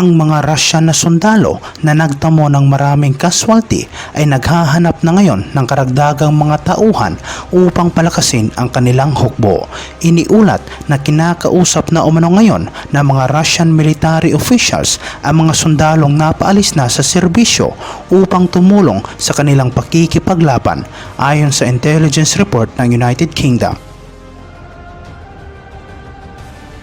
ang mga Russian na sundalo na nagtamo ng maraming casualty ay naghahanap na ngayon ng karagdagang mga tauhan upang palakasin ang kanilang hukbo. Iniulat na kinakausap na umano ngayon ng mga Russian military officials ang mga sundalong napaalis na sa serbisyo upang tumulong sa kanilang pakikipaglaban ayon sa intelligence report ng United Kingdom.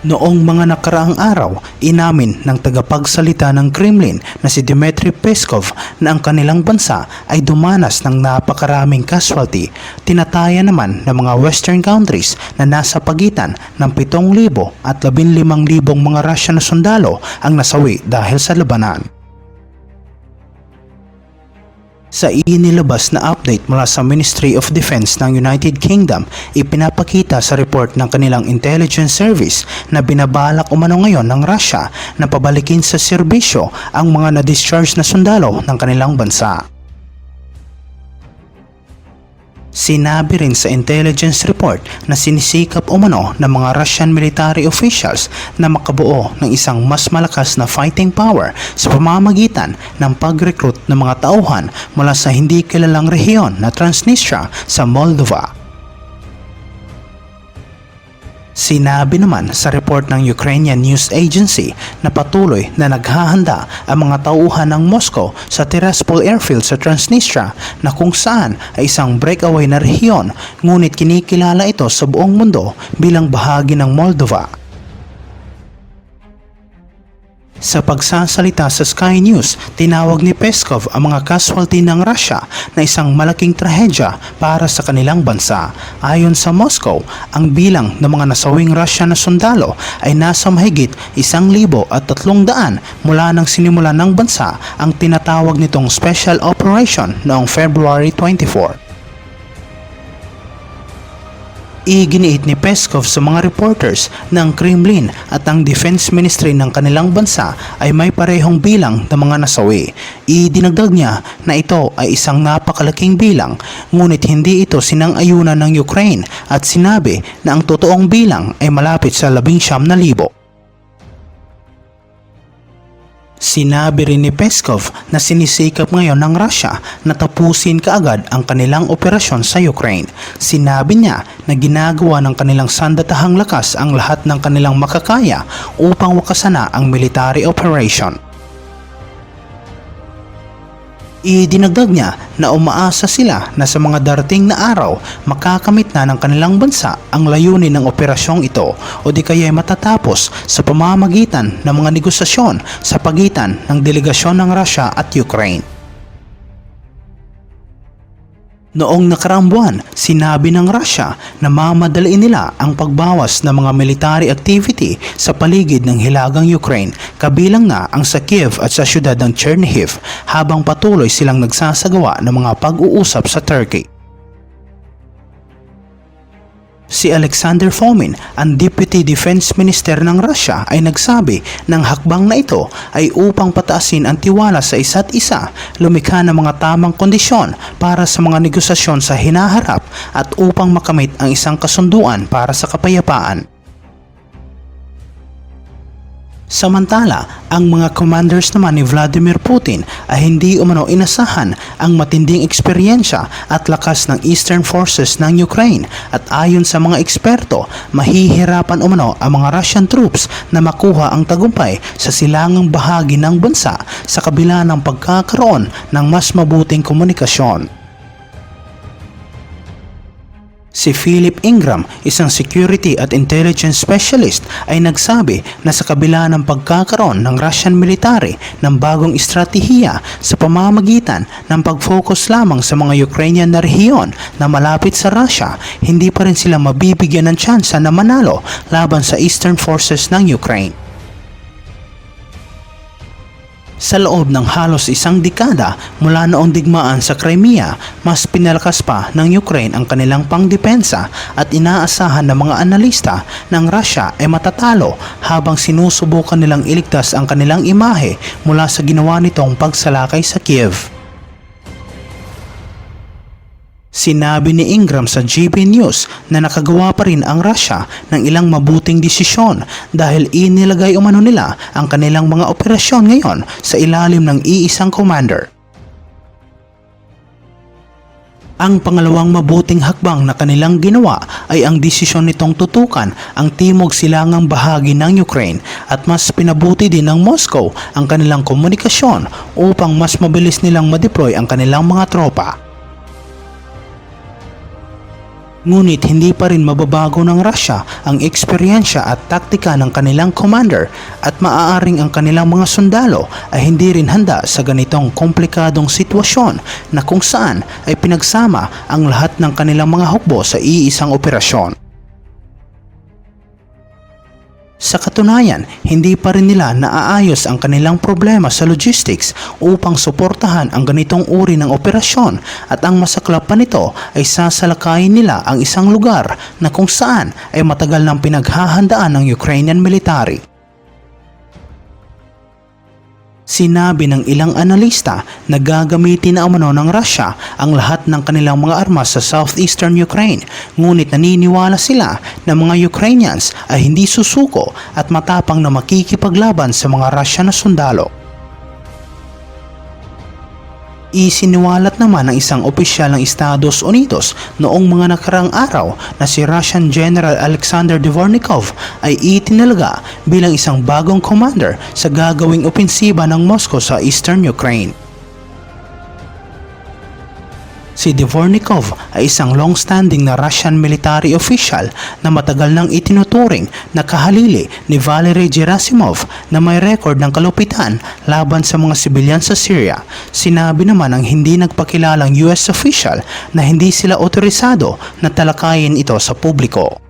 Noong mga nakaraang araw, inamin ng tagapagsalita ng Kremlin na si Dmitry Peskov na ang kanilang bansa ay dumanas ng napakaraming casualty. Tinataya naman ng mga western countries na nasa pagitan ng 7,000 at 15,000 mga Russian na sundalo ang nasawi dahil sa labanan. Sa inilabas na update mula sa Ministry of Defense ng United Kingdom, ipinapakita sa report ng kanilang intelligence service na binabalak umano ngayon ng Russia na pabalikin sa serbisyo ang mga na-discharge na sundalo ng kanilang bansa. Sinabi rin sa intelligence report na sinisikap umano ng mga Russian military officials na makabuo ng isang mas malakas na fighting power sa pamamagitan ng pag-recruit ng mga tauhan mula sa hindi kilalang rehiyon na Transnistria sa Moldova. Sinabi naman sa report ng Ukrainian News Agency na patuloy na naghahanda ang mga tauhan ng Moscow sa Tiraspol Airfield sa Transnistria na kung saan ay isang breakaway na rehiyon ngunit kinikilala ito sa buong mundo bilang bahagi ng Moldova. Sa pagsasalita sa Sky News, tinawag ni Peskov ang mga casualty ng Russia na isang malaking trahedya para sa kanilang bansa. Ayon sa Moscow, ang bilang ng mga nasawing Russian na sundalo ay nasa mahigit isang libo at tatlong daan mula nang sinimula ng bansa ang tinatawag nitong Special Operation noong February 24. Iginiit ni Peskov sa mga reporters na ang Kremlin at ang Defense Ministry ng kanilang bansa ay may parehong bilang ng mga nasawi. Idinagdag niya na ito ay isang napakalaking bilang ngunit hindi ito sinang-ayunan ng Ukraine at sinabi na ang totoong bilang ay malapit sa labing siyam na libo. Sinabi rin ni Peskov na sinisikap ngayon ng Russia na tapusin kaagad ang kanilang operasyon sa Ukraine. Sinabi niya na ginagawa ng kanilang sandatahang lakas ang lahat ng kanilang makakaya upang wakasan ang military operation. Idinagdag niya na umaasa sila na sa mga darating na araw makakamit na ng kanilang bansa ang layunin ng operasyong ito o di kaya ay matatapos sa pamamagitan ng mga negosasyon sa pagitan ng delegasyon ng Russia at Ukraine. Noong nakaraang buwan, sinabi ng Russia na mamadaliin nila ang pagbawas ng mga military activity sa paligid ng Hilagang Ukraine, kabilang na ang sa Kiev at sa siyudad ng Chernihiv, habang patuloy silang nagsasagawa ng mga pag-uusap sa Turkey. Si Alexander Fomin, ang Deputy Defense Minister ng Russia ay nagsabi ng hakbang na ito ay upang pataasin ang tiwala sa isa't isa, lumikha ng mga tamang kondisyon para sa mga negosasyon sa hinaharap at upang makamit ang isang kasunduan para sa kapayapaan. Samantala, ang mga commanders naman ni Vladimir Putin ay hindi umano inasahan ang matinding eksperyensya at lakas ng Eastern Forces ng Ukraine at ayon sa mga eksperto, mahihirapan umano ang mga Russian troops na makuha ang tagumpay sa silangang bahagi ng bansa sa kabila ng pagkakaroon ng mas mabuting komunikasyon. Si Philip Ingram, isang security at intelligence specialist, ay nagsabi na sa kabila ng pagkakaroon ng Russian military ng bagong estratehiya sa pamamagitan ng pag-focus lamang sa mga Ukrainian na rehiyon na malapit sa Russia, hindi pa rin sila mabibigyan ng tsansa na manalo laban sa Eastern Forces ng Ukraine. Sa loob ng halos isang dekada mula noong digmaan sa Crimea, mas pinalakas pa ng Ukraine ang kanilang pangdepensa at inaasahan ng mga analista ng Russia ay matatalo habang sinusubukan nilang iligtas ang kanilang imahe mula sa ginawa nitong pagsalakay sa Kiev. Sinabi ni Ingram sa GB News na nakagawa pa rin ang Russia ng ilang mabuting desisyon dahil inilagay umano nila ang kanilang mga operasyon ngayon sa ilalim ng iisang commander. Ang pangalawang mabuting hakbang na kanilang ginawa ay ang desisyon nitong tutukan ang timog silangang bahagi ng Ukraine at mas pinabuti din ng Moscow ang kanilang komunikasyon upang mas mabilis nilang madeploy ang kanilang mga tropa. Ngunit hindi pa rin mababago ng Russia ang eksperyensya at taktika ng kanilang commander at maaaring ang kanilang mga sundalo ay hindi rin handa sa ganitong komplikadong sitwasyon na kung saan ay pinagsama ang lahat ng kanilang mga hukbo sa iisang operasyon. Sa katunayan, hindi pa rin nila naaayos ang kanilang problema sa logistics upang suportahan ang ganitong uri ng operasyon at ang masaklap pa nito ay sasalakayin nila ang isang lugar na kung saan ay matagal nang pinaghahandaan ng Ukrainian military. Sinabi ng ilang analista na gagamitin na umano ng Russia ang lahat ng kanilang mga armas sa southeastern Ukraine ngunit naniniwala sila na mga Ukrainians ay hindi susuko at matapang na makikipaglaban sa mga Russian na sundalo. Isiniwalat naman ng isang opisyal ng Estados Unidos noong mga nakarang araw na si Russian General Alexander Dvornikov ay itinalaga bilang isang bagong commander sa gagawing opensiba ng Moscow sa eastern Ukraine. Si Dvornikov ay isang long-standing na Russian military official na matagal nang itinuturing na kahalili ni Valery Gerasimov na may record ng kalupitan laban sa mga sibilyan sa Syria. Sinabi naman ng hindi nagpakilalang US official na hindi sila otorisado na talakayin ito sa publiko.